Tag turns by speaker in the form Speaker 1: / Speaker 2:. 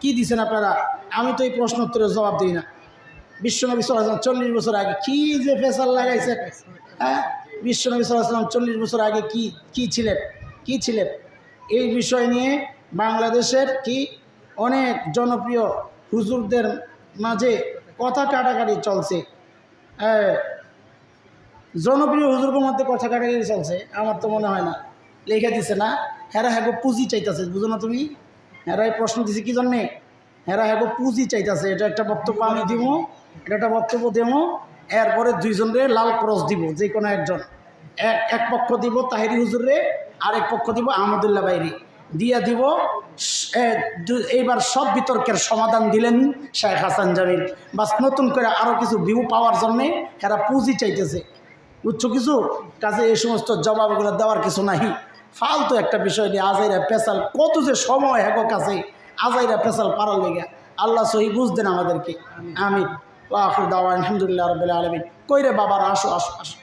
Speaker 1: কি দিছেন আপনারা? আমি তো এই প্রশ্ন উত্তরের জবাব দিই না। বিশ্বনবী সাল্লাম চল্লিশ বছর আগে কি যে ফেসাল লাগাইছে? হ্যাঁ? বিশ্বনবী সাল্লাম চল্লিশ বছর আগে কি কি ছিলেন? কি ছিলেন? এই বিষয় নিয়ে বাংলাদেশের কি অনেক জনপ্রিয় হুজুরদের মাঝে কথা কাটাকাটি চলছে। হ্যাঁ জনপ্রিয় হুজুরদের মধ্যে কথা কাটাকাটি চলছে, আমার তো মনে হয় না। লেখা দিছে না হেরা হ্যাগো পুঁজি চাইতেছে, বুঝো না তুমি? এই প্রশ্ন দিছে, কি জন্যে? হেরা হ্যাগো পুঁজি চাইতেছে। এটা একটা বক্তব্য আমি দিব, এটা একটা বক্তব্য দেব। এরপরে দুইজনরে লাল ক্রস দিব, যে কোনো একজন। এক এক পক্ষ দিব তাহিরি হুজুরে আরেক পক্ষ দিব আহমদুল্লাহ বাইরি। দিয়া দিব এইবার সব বিতর্কের সমাধান দিলেন শেখ হাসান জামিল। বাস নতুন করে আরও কিছু ভিউ পাওয়ার জন্যে এরা পুঁজি চাইতেছে। উচ্চ কিছু? কাজে এই সমস্ত জবাবগুলো দেওয়ার কিছু নাই। ফালতু একটা বিষয় নিয়ে আজাইরা পেশাল কত যে সময় হ্যাঁ কাছে আজাইরা পেশাল পারার লেগে। আল্লাহ সহি বুঝতেন আমাদেরকে। আমি আলহামদুলিল্লাহ রবিল আলমিন। কইরে বাবার, আসো আসো আসো।